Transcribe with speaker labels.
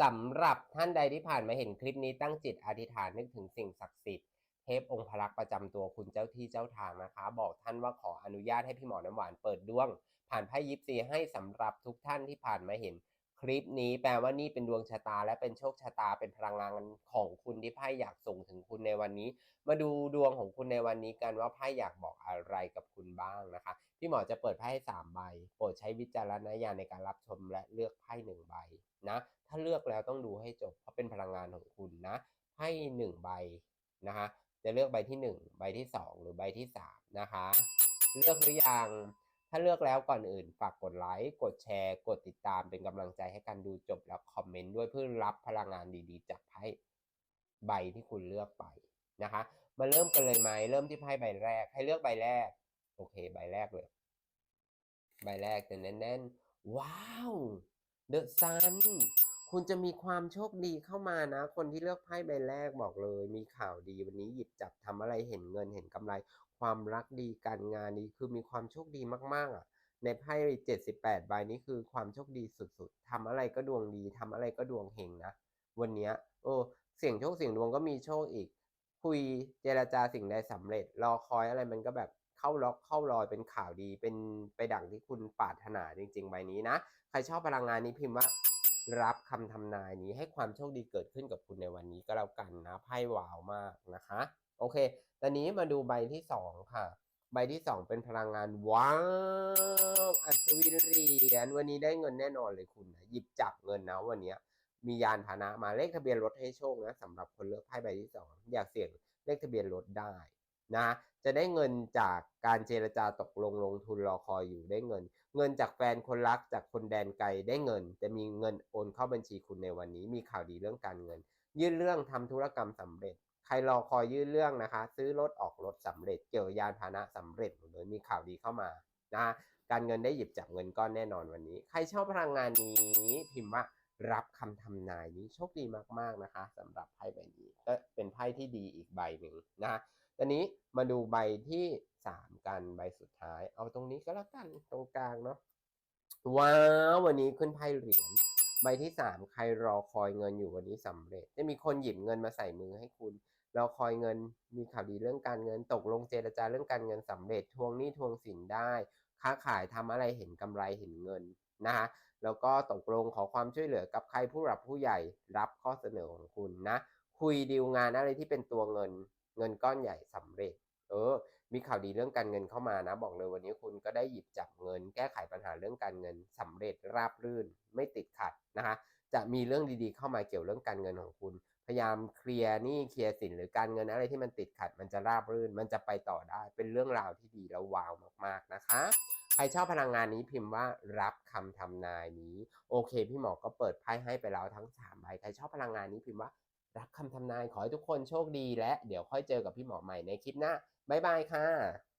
Speaker 1: สำหรับท่านใดที่ผ่านมาเห็นคลิปนี้ตั้งจิตอธิษฐานนึกถึงสิ่งศักดิ์สิทธิ์เทพองค์พระลักษมณ์ประจำตัวคุณเจ้าที่เจ้าทางนะคะ บอกท่านว่าขออนุญาตให้พี่หมอน้ำหวานเปิดดวง ผ่านไพ่ยิปซีให้สำหรับทุกท่านที่ผ่านมาเห็น คลิปนี้แปลว่านี่เป็นดวงชะตาและเป็นโชคชะตาเป็นพลังงานของคุณที่ไพ่อยากส่งถึงคุณในวันนี้ มาดูดวงของคุณในวันนี้กันว่าไพ่อยากบอกอะไรกับคุณบ้างนะคะ พี่หมอจะเปิดไพ่ให้สามใบ โปรดใช้วิจารณญาณในการรับชมและเลือกไพ่หนึ่งใบนะ ถ้าเลือกแล้วต้องดูให้จบ เพราะเป็นพลังงานของคุณนะไพ่หนึ่งใบนะคะจะเลือกใบที่หนึ่งใบที่สองหรือใบที่สามนะคะ เลือกหรือยังถ้าเลือกแล้วก่อนอื่นฝากกดไลค์กดแชร์ กดติดตามเป็นกำลังใจให้กันดูจบแล้วคอมเมนต์ด้วยเพื่อรับพลังงานดีๆ จากไพ่ใบที่คุณเลือกไปนะคะ มาเริ่มกันเลยไหมเริ่มที่ไพ่ใบแรก ให้เลือกใบแรก โอเค ใบแรกเลย ใบแรกจะแน่นๆว้าวเดอะซัน คุณจะมีความโชคดีเข้ามานะ คนที่เลือกไพ่ใบแรกบอกเลย มีข่าวดีวันนี้หยิบจับทำอะไรเห็นเงินเห็นกำไร ความรักดีการงานดีคือมีความโชคดีมากๆอะ ในไพ่เจ็ดสิบแปดใบนี้คือความโชคดีสุด ๆทำอะไรก็ดวงดีทำอะไรก็ดวงเฮงนะวันนี้โอ้เสี่ยงโชคเสี่ยงดวงก็มีโชคอีก คุยเจรจาสิ่งใดสำเร็จ รอคอยอะไรมันก็แบบเข้าล็อกเข้ารอยเป็นข่าวดีเป็นไปดั่งที่คุณปรารถนาจริง ๆ ใบนี้นะ ใครชอบพลังงานนี้พิมพ์ว่า รับคำทำนายนี้ให้ความโชคดีเกิดขึ้นกับคุณในวันนี้ก็แล้วกันนะไพ่วาวมากนะคะ โอเค ตอนนี้มาดูใบที่สองค่ะ ใบที่สองเป็นพลังงานว้าวอัศวินเหรียญวันนี้ได้เงินแน่นอนเลยคุณนะหยิบจับเงินนะวันนี้มียานพาหนะมาเลขทะเบียนรถให้โชคนะสำหรับคนเลือกไพ่ใบที่สองอยากเสี่ยงเลขทะเบียนรถได้ นะจะได้เงินจากการเจรจาตกลงลงทุนรอคอยอยู่ได้เงิน เงินจากแฟนคนรักจากคนแดนไกลได้เงิน จะมีเงินโอนเข้าบัญชีคุณในวันนี้ มีข่าวดีเรื่องการเงิน ยื่นเรื่องทำธุรกรรมสำเร็จ ใครรอคอยยื่นเรื่องนะคะ ซื้อรถออกรถสำเร็จ เกี่ยวยานพาหนะสำเร็จหมดเลยมีข่าวดีเข้ามานะการเงินได้หยิบจับเงินก้อนแน่นอนวันนี้ ใครชอบพลังงานนี้พิมพ์ว่ารับคำทำนายนี้โชคดีมากๆนะคะสำหรับไพ่ใบนี้ก็เป็นไพ่ที่ดีอีกใบหนึ่งนะ ตอนนี้มาดูใบที่สามกันใบสุดท้าย เอาตรงนี้ก็แล้วกันตรงกลางเนาะว้าววันนี้ขึ้นไพ่เหรียญใบที่สามใครรอคอยเงินอยู่วันนี้สำเร็จ จะมีคนหยิบเงินมาใส่มือให้คุณรอคอยเงินมีข่าวดีเรื่องการเงินตกลงเจรจาเรื่องการเงินสำเร็จ ทวงหนี้ทวงสินได้ ค้าขายทำอะไรเห็นกำไรเห็นเงินนะคะแล้วก็ตกลงขอความช่วยเหลือกับใครผู้หลักผู้ใหญ่รับข้อเสนอของคุณนะ คุยดีลงานอะไรที่เป็นตัวเงิน เงินก้อนใหญ่สำเร็จ เออ มีข่าวดีเรื่องการเงินเข้ามานะ บอกเลยวันนี้คุณก็ได้หยิบจับเงิน แก้ไขปัญหาเรื่องการเงินสำเร็จราบรื่น ไม่ติดขัดนะคะ จะมีเรื่องดีๆเข้ามาเกี่ยวเรื่องการเงินของคุณ พยายามเคลียร์หนี้เคลียร์สินหรือการเงินอะไรที่มันติดขัด มันจะราบรื่น มันจะไปต่อได้ เป็นเรื่องราวที่ดีแล้วว้าวมากๆนะคะใครชอบพลังงานนี้พิมพ์ว่ารับคำทำนายนี้ โอเค พี่หมอก็เปิดไพ่ให้ไปแล้วทั้ง3ใบใครชอบพลังงานนี้พิมพ์ว่า รักคำทำนายขอให้ทุกคนโชคดีและเดี๋ยวค่อยเจอกับพี่หมอใหม่ในคลิปหน้าบ๊ายบายค่ะ